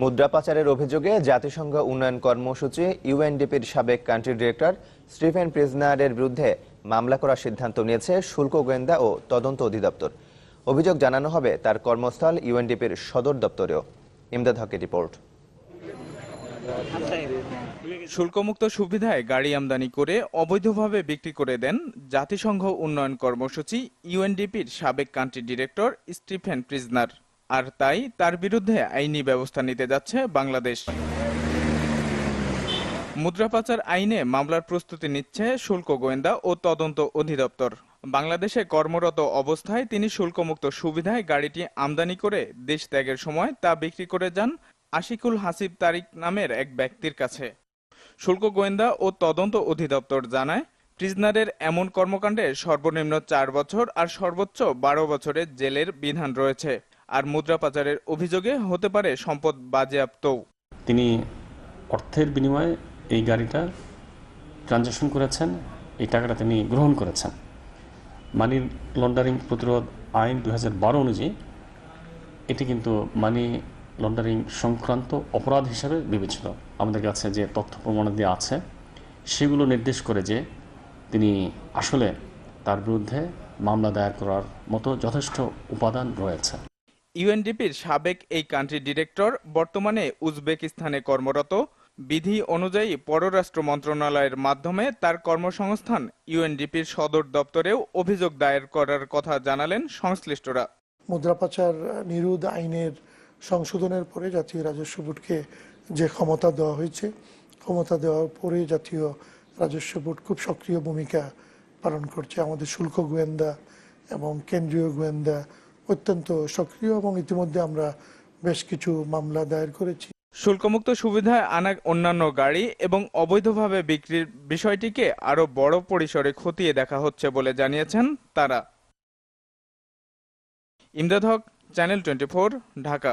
মুদ্রা পাচারের অভিযোগে জাতিসংঘ উন্নয়ন কর্মসূচি ইউএনডিপির সাবেক কান্ট্রি ডিরেক্টর স্টিফেন প্রিজনারের বিরুদ্ধে মামলা করার সিদ্ধান্ত নিয়েছে শুল্ক গোয়েন্দা ও তদন্ত অধিদপ্তর। অভিযোগ জানানো হবে তার কর্মস্থল ইউএনডিপির সদর দপ্তরেও। ইমদাদ হকের রিপোর্ট। শুল্কমুক্ত সুবিধায় গাড়ি আমদানি করে অবৈধভাবে বিক্রি করে দেন জাতিসংঘ উন্নয়ন কর্মসূচি ইউএনডিপির সাবেক কান্ট্রি ডিরেক্টর স্টিফেন প্রিজনার। আর তাই তার বিরুদ্ধে আইনি ব্যবস্থা নিতে যাচ্ছে বাংলাদেশ। মুদ্রা পাচার আইনে মামলার প্রস্তুতি নিচ্ছে শুল্ক গোয়েন্দা ও তদন্ত অধিদপ্তর। বাংলাদেশে কর্মরত অবস্থায় তিনি শুল্কমুক্ত সুবিধায় গাড়িটি আমদানি করে দেশ ত্যাগের সময় তা বিক্রি করে যান আশিকুল হাসিব তারিক নামের এক ব্যক্তির কাছে। শুল্ক গোয়েন্দা ও তদন্ত অধিদপ্তর জানায়, প্রিজনারের এমন কর্মকাণ্ডে সর্বনিম্ন চার বছর আর সর্বোচ্চ বারো বছরের জেলের বিধান রয়েছে। আর মুদ্রা পাচারের অভিযোগে হতে পারে সম্পদ বাজেয়াপ্তও তিনি অর্থের বিনিময়ে এই গাড়িটা ট্রানজ্যাকশন করেছেন, এই টাকাটা তিনি গ্রহণ করেছেন। মানি লন্ডারিং প্রতিরোধ আইন দু হাজার বারো অনুযায়ী এটি কিন্তু মানি লন্ডারিং সংক্রান্ত অপরাধ হিসাবে বিবেচিত। আমাদের কাছে যে তথ্য প্রমাণাদি আছে, সেগুলো নির্দেশ করে যে তিনি আসলে তার বিরুদ্ধে মামলা দায়ের করার মতো যথেষ্ট উপাদান রয়েছে। ইউএনডিপির সাবেক এই কান্ট্রি ডিরেক্টর, বর্তমানে উজবেকিস্তানে কর্মরত। বিধি অনুযায়ী পররাষ্ট্র মন্ত্রণালয়ের মাধ্যমে তার কর্মসংস্থান ইউএনডিপির সদর দপ্তরেও অভিযোগ দায়ের করার কথা জানালেন সংশ্লিষ্টরা। মুদ্রা পাচার নিরোধ আইনের সংশোধনের পরে জাতীয় রাজস্ব বোর্ডকে যে ক্ষমতা দেওয়া হয়েছে, ক্ষমতা দেওয়ার পরে জাতীয় রাজস্ব বোর্ড খুব সক্রিয় ভূমিকা পালন করছে। আমাদের শুল্ক গোয়েন্দা এবং কেন্দ্রীয় গোয়েন্দা অত্যন্ত সক্রিয় এবং ইতিমধ্যে আমরা বেশ কিছু মামলা দায়ের করেছি। শুল্কমুক্ত সুবিধায় আনা অন্যান্য গাড়ি এবং অবৈধভাবে বিক্রির বিষয়টিকে আরও বড় পরিসরে খতিয়ে দেখা হচ্ছে বলে জানিয়েছেন তারা। Imdad Haque, channel twenty Dhaka.